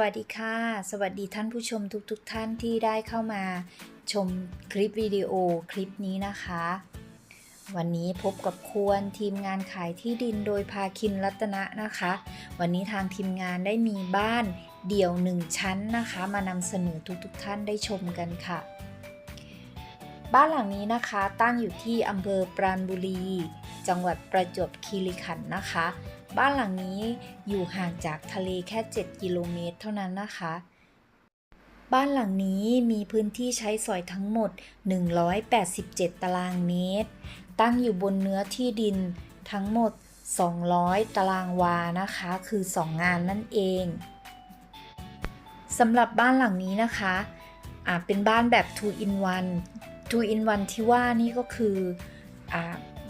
วัสดีค่ะ สวัสดีท่านผู้ชมทุกๆทท่านที่ได้เข้ามาชมคลิปวิดีโอคลิปนี้นะคะ วันนี้พบกับควรทีมงานขายที่ดินโดยพาคินรัตนะนะคะ วันนี้ทางทีมงานได้มีบ้านเดี่ยวหนึ่งชั้นนะคะ มานำเสนอทุกๆทท่านได้ชมกันค่ะ บ้านหลังนี้นะคะตั้งอยู่ที่อำเภอปราณบุรี จังหวัดประจวบคีรีขันธ์นะคะ บ้านหลังนี้อยู่ห่างจากทะเลแค่ 7 กิโลเมตรเท่านั้นนะคะ บ้านหลังนี้มีพื้นที่ใช้สอยทั้งหมด 187 ตารางเมตร ตั้งอยู่บนเนื้อที่ดินทั้งหมด 200 ตารางวานะคะ คือ 2 งานนั่นเองสำหรับบ้านหลังนี้นะคะอ่าเป็นบ้านแบบ 2 in 1 2 in 1 ที่ว่านี่ก็คืออ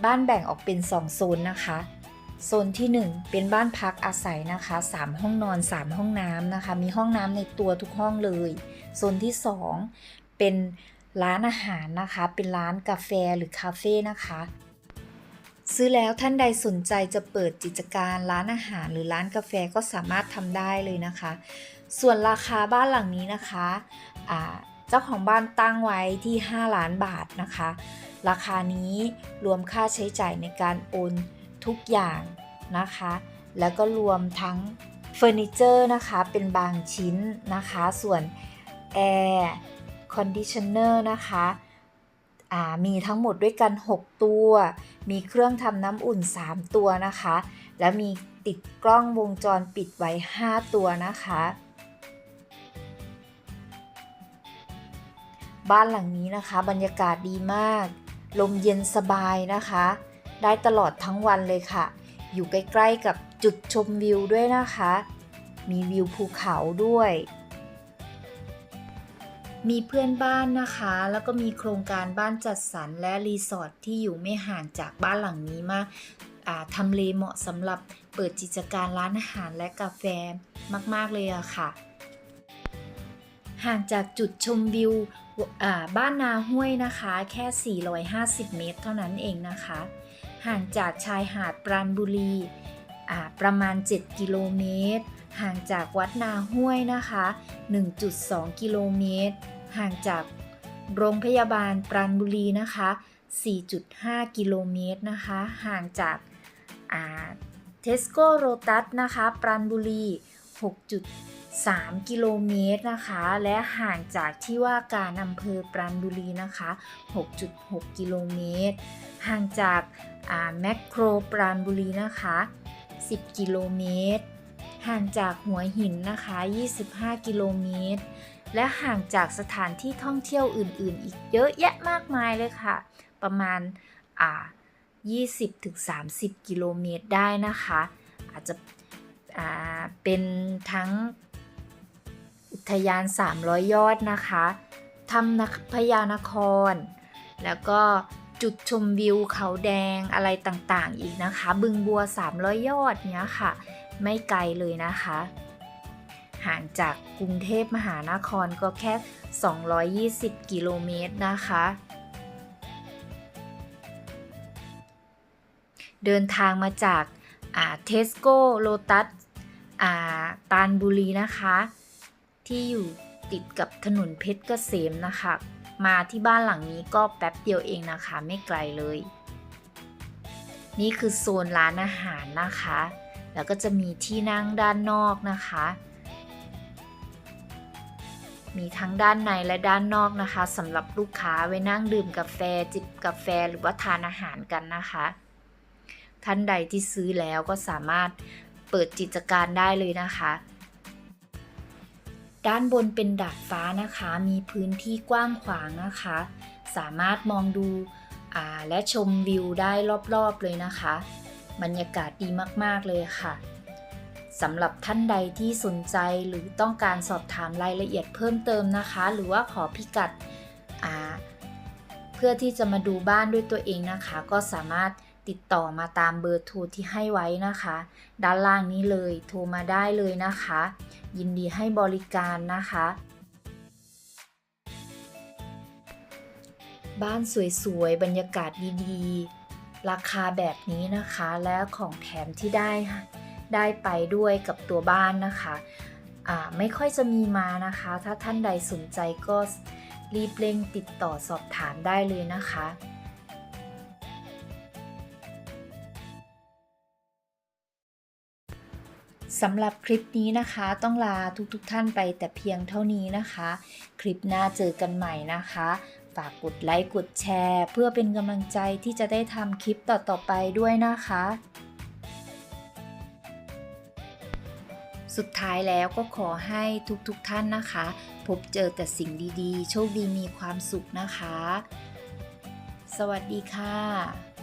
บ้านแบ่งออกเป็น 2 โซนนะคะ โซนที่ 1 เป็นบ้านพักอาศัยนะคะ 3 ห้องนอน 3 ห้องน้ำนะคะ มีห้องน้ำในตัวทุกห้องเลย โซนที่ 2 เป็นร้านอาหารนะคะ เป็นร้านกาแฟหรือคาเฟ่นะคะ ซื้อแล้วท่านใดสนใจจะเปิดกิจการร้านอาหารหรือร้านกาแฟก็สามารถทำได้เลยนะคะ ส่วนราคาบ้านหลังนี้นะคะอ่า เจ้าของบ้านตั้งไว้ที่ 5 ล้านบาทนะคะ ราคานี้รวมค่าใช้จ่ายในการโอนทุกอย่างนะคะ แล้วก็รวมทั้งเฟอร์นิเจอร์นะคะ เป็นบางชิ้นนะคะ ส่วนแอร์คอนดิชเนอร์นะคะมีทั้งหมดด้วยกัน 6 ตัว มีเครื่องทำน้ำอุ่น 3 ตัวนะคะ และมีติดกล้องวงจรปิดไว้ 5 ตัวนะคะ บ้านหลังนี้นะคะ บรรยากาศดีมาก ลมเย็นสบายนะคะ ได้ตลอดทั้งวันเลยค่ะ อยู่ใกล้ๆกับจุดชมวิวด้วยนะคะ มีวิวภูเขาด้วย มีเพื่อนบ้านนะคะ แล้วก็มีโครงการบ้านจัดสรรและรีสอร์ทที่อยู่ไม่ห่างจากบ้านหลังนี้มากทำเลเหมาะสำหรับเปิดกิจการร้านอาหารและกาแฟมาก ๆ เลยอะค่ะ ห่างจากจุดชมวิว บ้านนาห้วยนะคะ แค่ 450 เมตร เท่านั้นเองนะคะ ห่างจากชายหาดปราณบุรีประมาณ 7 กิโลเมตร ห่างจากวัดนาห้วยนะคะ 1.2 กิโลเมตร ห่างจากโรงพยาบาลปราณบุรีนะคะ 4.5 กิโลเมตรนะคะ ห่างจากเทสโก้โรตัสนะคะ ปราณบุรี 6.3 กิโลเมตรนะคะ และห่างจากที่ว่าการอำเภอปราณบุรีนะคะ 6.6 กิโลเมตร ห่างจากแมคโครปราณบุรีนะคะ 10 กิโลเมตร ห่างจากหัวหินนะคะ 25 กิโลเมตร และห่างจากสถานที่ท่องเที่ยวอื่น ๆ อีกเยอะแยะมากมายเลยค่ะ ประมาณอ่า20-30 กิโลเมตรได้นะคะ อาจจะ เป็นทั้งอุทยาน 300 ยอดนะคะถ้ำนักพญานคร แล้วก็จุดชมวิวเขาแดงอะไรต่างๆ อีกนะคะ บึงบัว 300 ยอดเนี้ยค่ะ ไม่ไกลเลยนะคะ ห่างจากกรุงเทพมหานครก็แค่ 220 กิโลเมตรนะคะ เดินทางมาจากเทสโก้โลตัส ปานบุรีนะคะ ที่อยู่ติดกับถนนเพชรเกษมนะคะ มาที่บ้านหลังนี้ก็แป๊บเดียวเองนะคะ ไม่ไกลเลย นี่คือโซนร้านอาหารนะคะ แล้วก็จะมีที่นั่งด้านนอกนะคะ มีทั้งด้านในและด้านนอกนะคะสำหรับลูกค้าไว้นั่งดื่มกาแฟจิบกาแฟหรือว่าทานอาหารกันนะคะ ท่านใดที่ซื้อแล้วก็สามารถ ปิดกิจการได้เลยนะคะ ด้านบนเป็นดาดฟ้านะคะ มีพื้นที่กว้างขวางนะคะ สามารถมองดูและชมวิวได้รอบๆเลยนะคะ บรรยากาศดีมากๆเลยค่ะสำหรับท่านใดที่สนใจหรือต้องการสอบถามรายละเอียดเพิ่มเติมนะคะ หรือว่าขอพิกัดเพื่อที่จะมาดูบ้านด้วยตัวเองนะคะ ก็สามารถ ติดต่อมาตามเบอร์โทรที่ให้ไว้นะคะ ด้านล่างนี้เลยโทรมาได้เลยนะคะ ยินดีให้บริการนะคะ บ้านสวยๆ บรรยากาศดีๆ ราคาแบบนี้นะคะ และของแถมที่ได้ได้ไปด้วยกับตัวบ้านนะคะไม่ค่อยจะมีมานะคะ ถ้าท่านใดสนใจก็รีบเร่งติดต่อสอบถามได้เลยนะคะ สำหรับคลิปนี้นะคะ ต้องลาทุกๆทท่านไปแต่เพียงเท่านี้นะคะ คลิปหน้าเจอกันใหม่นะคะ ฝากกดไลค์กดแชร์ เพื่อเป็นกำลังใจที่จะได้ทำคลิปต่อๆไปด้วยนะคะ สุดท้ายแล้วก็ขอให้ทุกๆทท่านนะคะ พบเจอแต่สิ่งดีๆ โชคดีมีความสุขนะคะ สวัสดีค่ะ